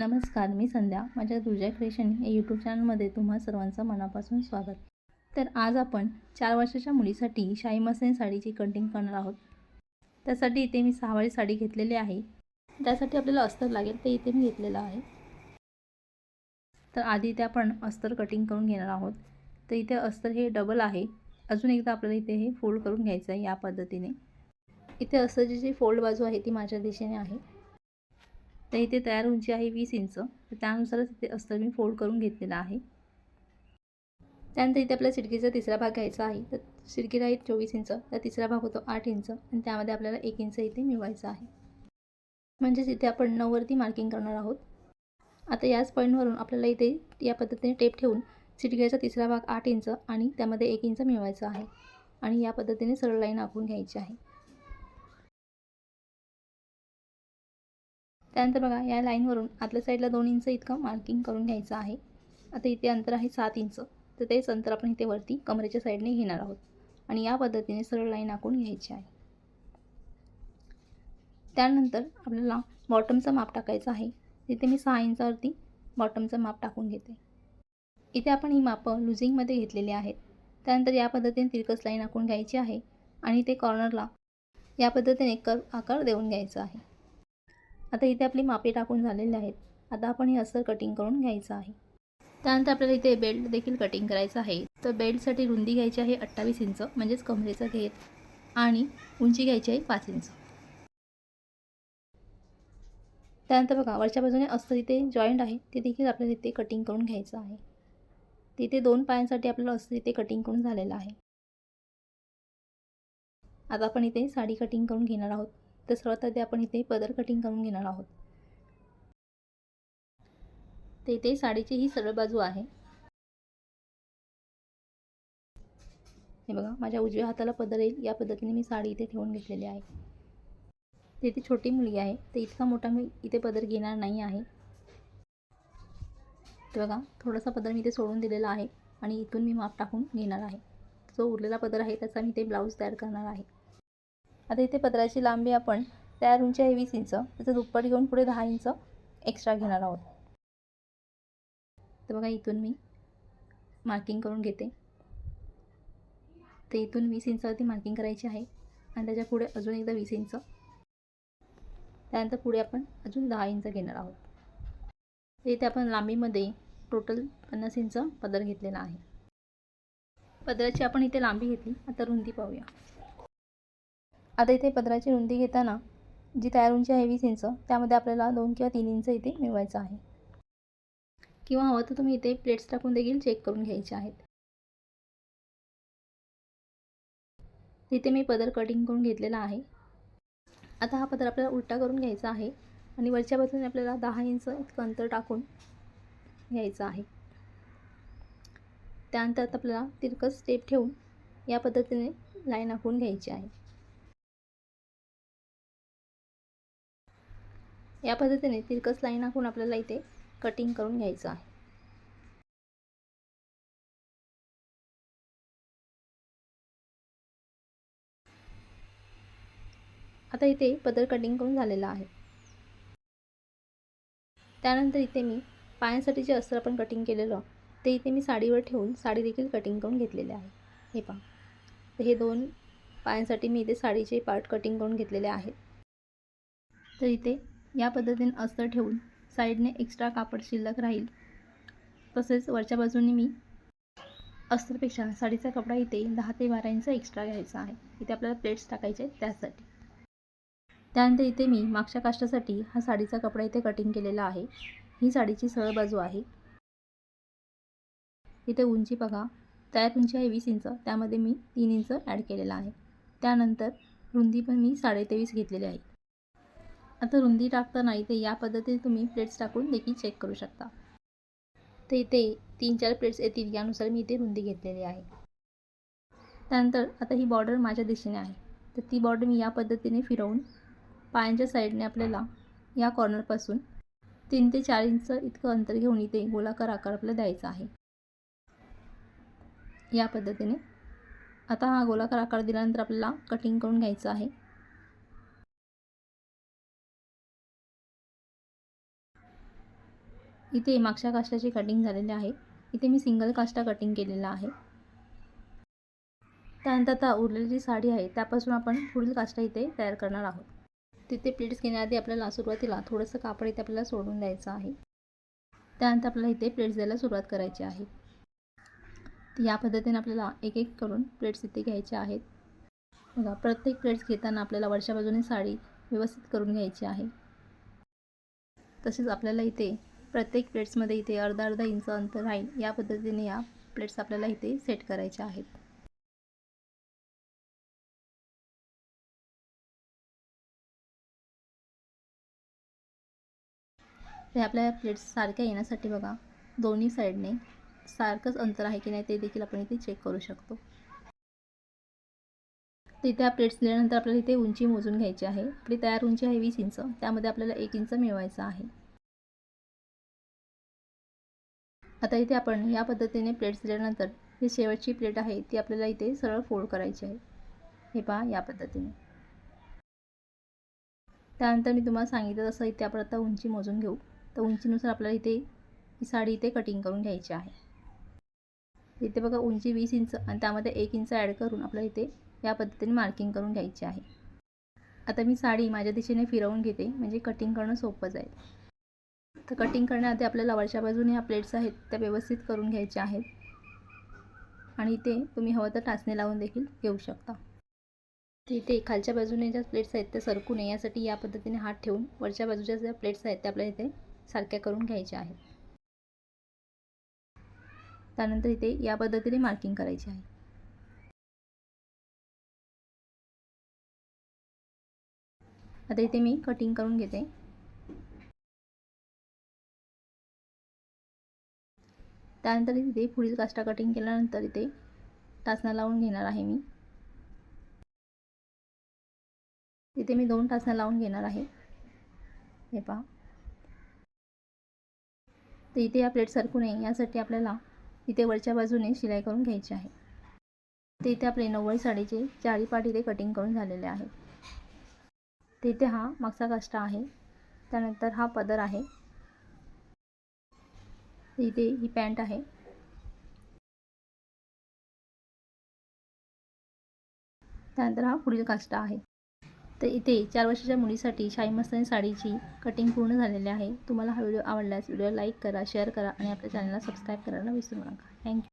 नमस्कार मी संध्या. माझ्या दुर्जय क्रिएशन या यूट्यूब चॅनलमध्ये तुम्हा सर्वांचं मनापासून स्वागत. तर आज आपण चार वर्षाच्या मुलीसाठी शाही मस्तानी साडीची कटिंग करणार आहोत. त्यासाठी इथे मी सहावारी साडी घेतलेली आहे. त्यासाठी आपल्याला अस्तर लागेल ते इथे मी घेतलेलं आहे. तर आधी इथे आपण अस्तर कटिंग करून घेणार आहोत. तर इथे अस्तर हे डबल आहे. अजून एकदा आपल्याला इथे हे फोल्ड करून घ्यायचं आहे या पद्धतीने. इथे अस्तरची जी फोल्ड बाजू आहे ती माझ्या दिशेने आहे. तर इथे तयार उंची आहे वीस इंच. तर त्यानुसारच इथे अस्तर मी फोल्ड करून घेतलेला आहे. त्यानंतर इथे आपल्याला सिडकीचा तिसरा भाग घ्यायचा आहे. तर सिडकीला आहे चोवीस इंच. तर तिसरा भाग होतो आठ इंच. आणि त्यामध्ये आपल्याला एक इंच इथे मिळवायचं आहे. म्हणजेच इथे आपण नऊवरती मार्किंग करणार आहोत. आता याच पॉईंटवरून आपल्याला इथे या पद्धतीने टेप ठेवून सिडकीचा तिसरा भाग आठ इंच आणि त्यामध्ये एक इंच मिळवायचा आहे. आणि या पद्धतीने सरळ लाईन आखून घ्यायची आहे. त्यानंतर बघा या लाईनवरून आतल्या साईडला दोन इंच इतकं मार्किंग करून घ्यायचं आहे. आता इथे अंतर आहे सात इंच. तर तेच अंतर आपण इथे वरती कमरेच्या साईडने घेणार आहोत. आणि या पद्धतीने सरळ लाईन आखून घ्यायची आहे. त्यानंतर आपल्याला बॉटमचं माप टाकायचं आहे. तिथे मी सहा इंचावरती बॉटमचं माप टाकून घेते. इथे आपण ही मापं लुझिंगमध्ये घेतलेली आहेत. त्यानंतर या पद्धतीने तिरकस लाईन आखून घ्यायची आहे. आणि ते कॉर्नरला या पद्धतीने कर आकार देऊन घ्यायचा आहे. आता इथे आपली मापे टाकून झालेले आहेत. आता आपण हे अस्तर कटिंग करून घ्यायचं आहे. त्यानंतर आपल्याला इथे बेल्ट देखील कटिंग करायचं आहे. तर बेल्टसाठी रुंदी घ्यायची आहे अठ्ठावीस इंच म्हणजेच कमरेचा घेत. आणि उंची घ्यायची आहे पाच इंच. त्यानंतर बघा वरच्या बाजूने अस्तर इथे जॉईंट आहे ते देखील आपल्याला इथे कटिंग करून घ्यायचं आहे. तिथे दोन पायांसाठी आपल्याला अस्तर इथे कटिंग करून झालेलं आहे. आता आपण इथे साडी कटिंग करून घेणार आहोत. तर सर्वात आधी आपण इथे पदर कटिंग करून घेणार आहोत. तर इथे साडीची ही सरळ बाजू आहे. हे बघा माझ्या उजव्या हाताला पदर येईल. या पद्धतीने मी साडी इथे ठेवून घेतलेली आहे. तिथे इथे छोटी मुलगी आहे. तर इतका मोठा मी इथे पदर घेणार नाही आहे. तर बघा थोडासा पदर मी इथे सोडून दिलेला आहे आणि इथून मी माप टाकून घेणार आहे. जो उरलेला पदर आहे त्याचा मी ते ब्लाऊज तयार करणार आहे. आता इथे पदराची लांबी आपण तयार उंची आहे वीस इंच त्याचं दुप्पट घेऊन पुढे दहा इंच एक्स्ट्रा घेणार आहोत. तर बघा इथून मी मार्किंग करून घेते. तर इथून वीस इंचावरती मार्किंग करायची आहे. आणि त्याच्या पुढे अजून एकदा वीस इंच. त्यानंतर पुढे आपण अजून दहा इंच घेणार आहोत. तर इथे आपण लांबीमध्ये टोटल पन्नास इंच पदर घेतलेला आहे. पदराची आपण इथे लांबी घेतली. आता रुंदी पाहूया. आता इथे पदराची रुंदी घेताना जी तयार उंची आहे वीस इंच त्यामध्ये आपल्याला दोन किंवा तीन इंच इथे मिळवायचं आहे. किंवा हवं तर तुम्ही इथे प्लेट्स टाकून देखील चेक करून घ्यायचे आहेत. तिथे मी पदर कटिंग करून घेतलेला आहे. आता हा पदर आपल्याला उलटा करून घ्यायचा आहे आणि वरच्या बाजूने आपल्याला दहा इंच इतकं अंतर टाकून घ्यायचं आहे. त्यानंतर आपल्याला तिरकस स्टेप ठेवून या पद्धतीने लाईन आखून घ्यायची आहे. या पद्धतीने तिरकस लाईन आखून आपल्याला इथे कटिंग करून घ्यायचं आहे. आता इथे पदर कटिंग करून झालेला आहे. त्यानंतर इथे मी पायांसाठी जे अस्त्र आपण कटिंग केलेलं ते इथे मी साडीवर ठेवून साडी देखील कटिंग करून घेतलेले आहे. हे पहा. तर हे दोन पायांसाठी मी इथे साडीचे पार्ट कटिंग करून घेतलेले आहेत तर इथे या पद्धतीने अस्तर ठेवून साईडने एक्स्ट्रा कापड शिल्लक राहील. तसेच वरच्या बाजूने मी अस्तरपेक्षा साडीचा कपडा इथे दहा ते बारा इंच एक्स्ट्रा घ्यायचा आहे. इथे आपल्याला प्लेट्स टाकायचे त्यासाठी. त्यानंतर इथे मी मागच्या काष्टासाठी हा साडीचा कपडा इथे कटिंग केलेला आहे. ही साडीची सरळ बाजू आहे. इथे उंची बघा. तयार उंची आहे वीस इंच. त्यामध्ये मी तीन इंच ॲड केलेला आहे. त्यानंतर रुंदी पण मी साडेतेवीस घेतलेली आहे. आता रुंदी टाकताना इथे या पद्धतीने तुम्ही प्लेट्स टाकून देखील चेक करू शकता. तर इथे तीन चार प्लेट्स येतील यानुसार मी इथे रुंदी घेतलेली आहे. त्यानंतर आता ही बॉर्डर माझ्या दिशेने आहे. तर ती बॉर्डर मी या पद्धतीने फिरवून पायांच्या साईडने आपल्याला या कॉर्नरपासून तीन ते चार इंच इतकं अंतर घेऊन इथे गोलाकार आकार आपल्याला द्यायचा आहे. या पद्धतीने. आता हा गोलाकार आकार दिल्यानंतर आपल्याला कटिंग करून घ्यायचं आहे. इथे मागच्या काष्टाची कटिंग झालेली आहे. इथे मी सिंगल काष्टा कटिंग केलेला आहे. त्यानंतर आता उरलेली जी साडी आहे. त्यापासून आपण पुढील काष्टा इथे तयार करणार आहोत. तिथे प्लेट्स घेण्याआधी आपल्याला सुरुवातीला थोडंसं कापड इथे आपल्याला सोडून द्यायचं आहे. त्यानंतर आपल्याला इथे प्लेट्स द्यायला सुरुवात करायची आहे. या पद्धतीने आपल्याला एक एक करून प्लेट्स इथे घ्यायचे आहेत. बघा प्रत्येक प्लेट्स घेताना आपल्याला वरच्या बाजूने साडी व्यवस्थित करून घ्यायची आहे. तसेच आपल्याला इथे प्रत्येक प्लेट्समध्ये इथे अर्धा अर्धा इंच अंतर राहील या पद्धतीने या प्लेट्स आपल्याला इथे सेट करायच्या आहेत. हे आपल्या प्लेट्स सारख्या येण्यासाठी बघा दोन्ही साईडने सारखंच अंतर आहे की नाही ते देखील आपण इथे चेक करू शकतो. तिथे प्लेट्स दिल्यानंतर आपल्याला इथे उंची मोजून घ्यायची आहे. आपली तयार उंची आहे वीस इंच. त्यामध्ये आपल्याला एक इंच मिळवायचं आहे. आता इथे आपण या पद्धतीने प्लेट्स दिल्यानंतर ही शेवटची प्लेट आहे ती आपल्याला इथे सरळ फोल्ड करायची आहे. हे पहा या पद्धतीने. त्यानंतर मी तुम्हाला सांगितलं तसं इथे आपण आता उंची मोजून घेऊ. तर उंचीनुसार आपल्याला इथे ही साडी इथे कटिंग करून घ्यायची आहे. इथे बघा उंची वीस इंच आणि त्यामध्ये एक इंच ॲड करून आपल्याला इथे या पद्धतीने मार्किंग करून घ्यायची आहे. आता मी साडी माझ्या दिशेने फिरवून घेते म्हणजे कटिंग करणं सोपं जाईल. तर कटिंग करण्याआधी आपल्याला वरच्या बाजूने ह्या प्लेट्स आहेत त्या व्यवस्थित करून घ्यायच्या आहेत. आणि इथे तुम्ही हवं तर टाचणी लावून देखील घेऊ शकता. इथे खालच्या बाजूने ज्या प्लेट्स आहेत त्या सरकू नये. यासाठी या पद्धतीने हात ठेवून वरच्या बाजूच्या ज्या प्लेट्स आहेत त्या आपल्याला इथे सारख्या करून घ्यायच्या आहेत. त्यानंतर इथे या पद्धतीने मार्किंग करायची आहे. आता इथे मी कटिंग करून घेते. त्यानंतर इथे पुढील काष्टा कटिंग केल्यानंतर इथे टाचण्या लावून घेणार आहे मी. तिथे मी दोन टाचण्या लावून घेणार आहे. हे पहा. तर इथे या प्लेट सरकू नये यासाठी आपल्याला इथे वरच्या बाजूने शिलाई करून घ्यायची आहे. ते इथे आपले नव्वद साडीचे चारी पाठ इथे कटिंग करून झालेले आहे. तिथे हा मागचा काष्टा आहे. त्यानंतर हा पदर आहे. इथे ही पॅन्ट आहे. त्यानंतर हा पुढील काष्टा आहे. तर इथे चार वर्षाच्या मुलीसाठी शाही मस्तानी साडीची कटिंग पूर्ण झालेली आहे. तुम्हाला हा व्हिडिओ आवडल्यास व्हिडिओ लाईक करा शेअर करा आणि आपल्या चॅनलला सबस्क्राईब करायला विसरू नका. थँक्यू